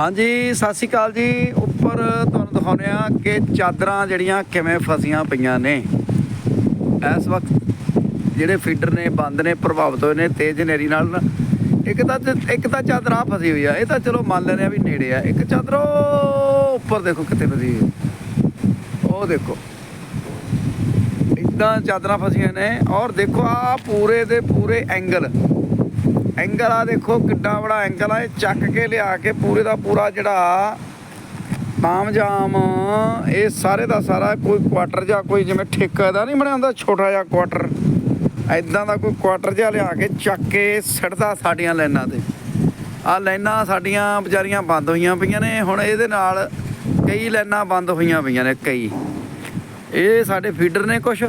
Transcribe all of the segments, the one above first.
ਹਾਂਜੀ, ਸਤਿ ਸ਼੍ਰੀ ਅਕਾਲ ਜੀ। ਉੱਪਰ ਤੁਹਾਨੂੰ ਦਿਖਾਉਂਦੇ ਆ ਕਿ ਚਾਦਰਾਂ ਜਿਹੜੀਆਂ ਕਿਵੇਂ ਫਸੀਆਂ ਪਈਆਂ ਨੇ। ਇਸ ਵਕਤ ਜਿਹੜੇ ਫੀਡਰ ਨੇ, ਬੰਦ ਨੇ, ਪ੍ਰਭਾਵਿਤ ਹੋਏ ਨੇ, ਤੇਜ਼ ਹਨੇਰੀ ਨਾਲ। ਇੱਕ ਤਾਂ ਤੇ- ਇੱਕ ਤਾਂ ਚਾਦਰ ਆ ਫਸੀ ਹੋਈ ਆ। ਇਹ ਤਾਂ ਚਲੋ ਮੰਨ ਲੈਂਦੇ ਆ ਵੀ ਨੇੜੇ ਆ। ਇੱਕ ਚਾਦਰ ਉਹ ਉੱਪਰ ਦੇਖੋ ਕਿੱਥੇ ਫਸੀ ਹੋਈ ਉਹ ਦੇਖੋ। ਇਦਾਂ ਚਾਦਰਾਂ ਫਸੀਆਂ ਨੇ ਔਰ ਦੇਖੋ ਆ ਪੂਰੇ ਦੇ ਪੂਰੇ ਐਂਗਲ। ਐਂਗਲ ਆ ਦੇਖੋ ਕਿੱਡਾ ਬੜਾ ਐਂਗਲ ਆ, ਇਹ ਚੱਕ ਕੇ ਲਿਆ ਕੇ ਪੂਰੇ ਦਾ ਪੂਰਾ ਜਿਹੜਾ ਤਾਮਜਾਮ ਇਹ ਸਾਰੇ ਦਾ ਸਾਰਾ ਕੋਈ ਕੁਆਟਰ ਜਾਂ ਕੋਈ ਜਿਵੇਂ ਠੇਕਾ ਦਾ ਨਹੀਂ ਬਣਿਆ ਹੁੰਦਾ, ਛੋਟਾ ਜਿਹਾ ਕੁਆਟਰ ਐਦਾਂ ਦਾ ਕੋਈ ਕੁਆਟਰ ਜਿਹਾ ਲਿਆ ਕੇ ਚੱਕ ਕੇ ਸਿੱਟਦਾ ਸਾਡੀਆਂ ਲਾਈਨਾਂ ਤੇ। ਆ ਲਾਈਨਾਂ ਸਾਡੀਆਂ ਵਿਚਾਰੀਆਂ ਬੰਦ ਹੋਈਆਂ ਪਈਆਂ ਨੇ, ਹੁਣ ਇਹਦੇ ਨਾਲ ਕਈ ਲਾਈਨਾਂ ਬੰਦ ਹੋਈਆਂ ਪਈਆਂ ਨੇ, ਕਈ। ਇਹ ਸਾਡੇ ਫੀਡਰ ਨੇ ਕੁਛ।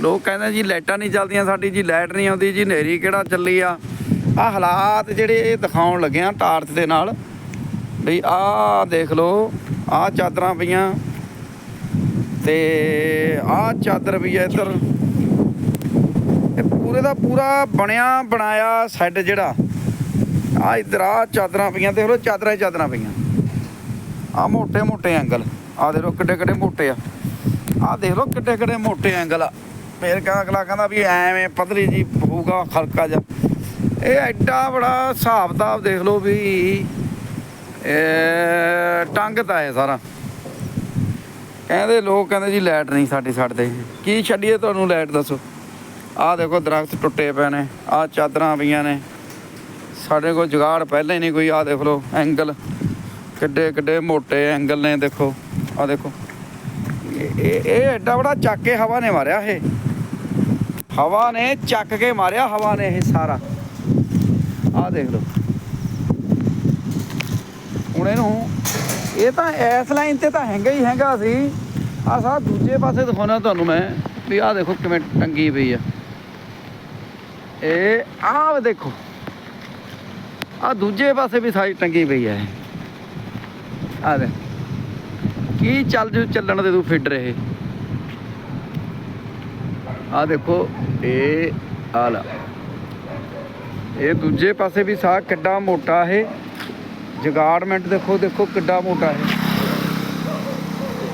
ਲੋਕ ਕਹਿੰਦੇ ਜੀ ਲਾਈਟਾਂ ਨਹੀਂ ਚੱਲਦੀਆਂ, ਸਾਡੀ ਜੀ ਲਾਈਟ ਨਹੀਂ ਆਉਂਦੀ, ਜੀ ਹਨੇਰੀ ਕਿਹੜਾ ਚੱਲੀ ਆ? ਆ ਹਾਲਾਤ ਜਿਹੜੇ ਦਿਖਾਉਣ ਲੱਗਿਆ ਟਾਰਚ ਦੇ ਨਾਲ। ਵੀ ਆ ਦੇਖ ਲਓ ਆ ਚਾਦਰਾਂ ਪਈਆਂ। ਤੇ ਆ ਚਾਦਰ ਵੀ ਹੈ ਇੱਧਰ। ਇਹ ਪੂਰੇ ਦਾ ਪੂਰਾ ਬਣਿਆ, ਬਣਾਇਆ ਸੈੱਟ ਜਿਹੜਾ। ਆ ਇਧਰ ਆ ਚਾਦਰਾਂ ਪਈਆਂ, ਦੇਖ ਲਓ ਚਾਦਰਾਂ ਹੀ ਚਾਦਰਾਂ ਪਈਆਂ। ਆ ਮੋਟੇ ਮੋਟੇ ਐਂਗਲ। ਆ ਦੇਖ ਲਓ ਕਿੱਡੇ ਕਿੱਡੇ ਮੋਟੇ ਆ। ਆ ਦੇਖ ਲਓ ਕਿੱਡੇ ਕਿੱਡੇ ਮੋਟੇ ਐਂਗਲ ਆ। ਫੇਰ ਕਹਿੰਦਾ ਅਗਲਾ ਕਹਿੰਦਾ ਵੀ ਐਵੇਂ ਪਤਲੀ ਜੀ ਹੋਊਗਾ ਖਲਕਾ ਜਾ ਇਹ ਐਡਾ ਬੜਾ ਹਿਸਾਬ ਕਿਤਾਬ ਦੇਖ ਲਓ ਵੀ, ਇਹ ਟੰਗ ਤਾਂ ਹੈ ਸਾਰਾ। ਕਹਿੰਦੇ ਲੋਕ ਕਹਿੰਦੇ ਜੀ ਲਾਈਟ ਨਹੀਂ ਸਾਡੀ ਛੱਡਦੇ ਕੀ ਛੱਡੀਏ ਤੁਹਾਨੂੰ ਲਾਈਟ ਦੱਸੋ? ਆਹ ਦੇਖੋ ਦਰਖਤ ਟੁੱਟੇ ਪਏ ਨੇ, ਆਹ ਚਾਦਰਾਂ ਪਈਆਂ ਨੇ। ਸਾਡੇ ਕੋਲ ਜੁਗਾੜ ਪਹਿਲਾਂ ਹੀ ਨਹੀਂ ਕੋਈ, ਆਹ ਦੇਖ ਲਓ ਐਂਗਲ। ਕਿੱਡੇ ਕਿੱਡੇ ਮੋਟੇ ਐਂਗਲ ਨੇ ਦੇਖੋ, ਆਹ ਦੇਖੋ। ਇਹ ਇਹ ਇਹ ਐਡਾ ਬੜਾ ਚੱਕ ਕੇ ਹਵਾ ਨੇ ਮਾਰਿਆ ਇਹ। ਹਵਾ ਨੇ ਚੱਕ ਕੇ ਮਾਰਿਆ, ਹਵਾ ਨੇ ਇਹ ਸਾਰਾ। ਆਹ ਦੇਖ ਲਓ। ਹੁਣ ਇਹਨੂੰ, ਇਹ ਤਾਂ ਇਸ ਲਾਈਨ ਤੇ ਤਾਂ ਹੈਗਾ ਹੀ ਹੈਗਾ ਸੀ। ਆਹ ਸਾ ਦੂਜੇ ਪਾਸੇ ਦਿਖਾਉਣਾ ਤੁਹਾਨੂੰ ਮੈਂ, ਵੀ ਆਹ ਦੇਖੋ ਕਿਵੇਂ ਟੰਗੀ ਪਈ ਆ। ਇਹ ਆਹ ਦੇਖੋ, ਆਹ ਦੂਜੇ ਪਾਸੇ ਵੀ ਸਾਈ ਟੰਗੀ ਪਈ ਆ ਇਹ। ਦੇ ਕੀ ਚੱਲ ਜੂ ਚੱਲਣ ਦੇ ਤੂੰ ਫਿੱਟ ਰਹੇ। ਆਹ ਦੇਖੋ, ਇਹ ਆ ਇਹ ਦੂਜੇ ਪਾਸੇ ਵੀ ਸਾਹ ਕਿੱਡਾ ਮੋਟਾ ਇਹ ਜਗਾੜਮੈਂਟ ਦੇਖੋ ਦੇਖੋ ਕਿੱਡਾ ਮੋਟਾ ਹੈ।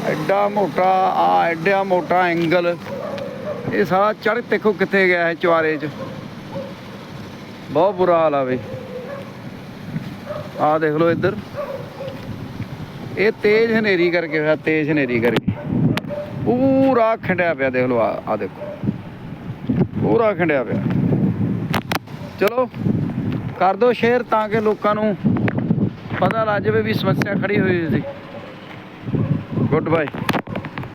ਐਡਾ ਮੋਟਾ, ਆ ਐਡਾ ਮੋਟਾ ਐਂਗਲ। ਇਹ ਸਾਰਾ ਚੜ ਦੇਖੋ ਕਿੱਥੇ ਗਿਆ ਹੈ ਚਵਾਰੇ 'ਚ। ਬਹੁਤ ਬੁਰਾ ਹਾਲ ਆ ਵੇ ਆ ਦੇਖ ਲਓ ਇੱਧਰ। ਇਹ ਤੇਜ਼ ਹਨੇਰੀ ਕਰਕੇ ਹੋਇਆ, ਤੇਜ਼ ਹਨੇਰੀ ਕਰਕੇ। ਪੂਰਾ ਖੰਡਿਆ ਪਿਆ, ਦੇਖ ਲਓ ਆ ਆ ਦੇਖੋ। ਪੂਰਾ ਖੰਡਿਆ ਪਿਆ। ਚਲੋ, ਕਰ ਦਿਓ ਸ਼ੇਅਰ ਤਾਂ ਕਿ ਲੋਕਾਂ ਨੂੰ ਪਤਾ ਲੱਗ ਜਾਵੇ ਵੀ ਸਮੱਸਿਆ ਖੜੀ ਹੋਈ ਸੀ। Good bye